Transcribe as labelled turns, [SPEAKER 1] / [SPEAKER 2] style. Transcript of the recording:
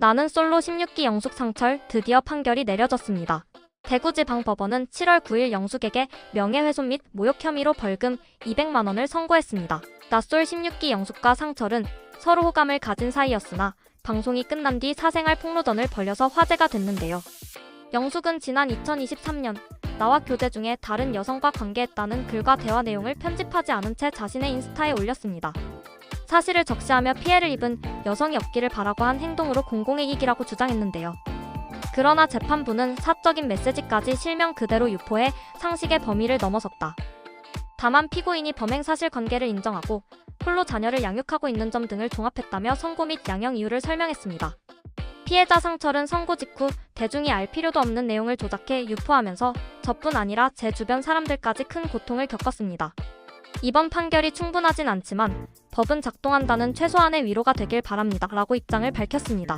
[SPEAKER 1] 나는 솔로 16기 영숙 상철 드디어 판결이 내려졌습니다. 대구지방법원은 7월 9일 영숙에게 명예훼손 및 모욕 혐의로 벌금 200만 원을 선고했습니다. 낯솔 16기 영숙과 상철은 서로 호감을 가진 사이였으나 방송이 끝난 뒤 사생활 폭로전을 벌여서 화제가 됐는데요. 영숙은 지난 2023년 나와 교제 중에 다른 여성과 관계했다는 글과 대화 내용을 편집하지 않은 채 자신의 인스타에 올렸습니다. 사실을 적시하며 피해를 입은 여성이 없기를 바라고 한 행동으로 공공이익이라고 주장했는데요. 그러나 재판부는 사적인 메시지까지 실명 그대로 유포해 상식의 범위를 넘어섰다. 다만 피고인이 범행 사실 관계를 인정하고 홀로 자녀를 양육하고 있는 점 등을 종합했다며 선고 및 양형 이유를 설명했습니다. 피해자 상철은 선고 직후 대중이 알 필요도 없는 내용을 조작해 유포하면서 저뿐 아니라 제 주변 사람들까지 큰 고통을 겪었습니다. 이번 판결이 충분하진 않지만 법은 작동한다는 최소한의 위로가 되길 바랍니다. 라고 입장을 밝혔습니다.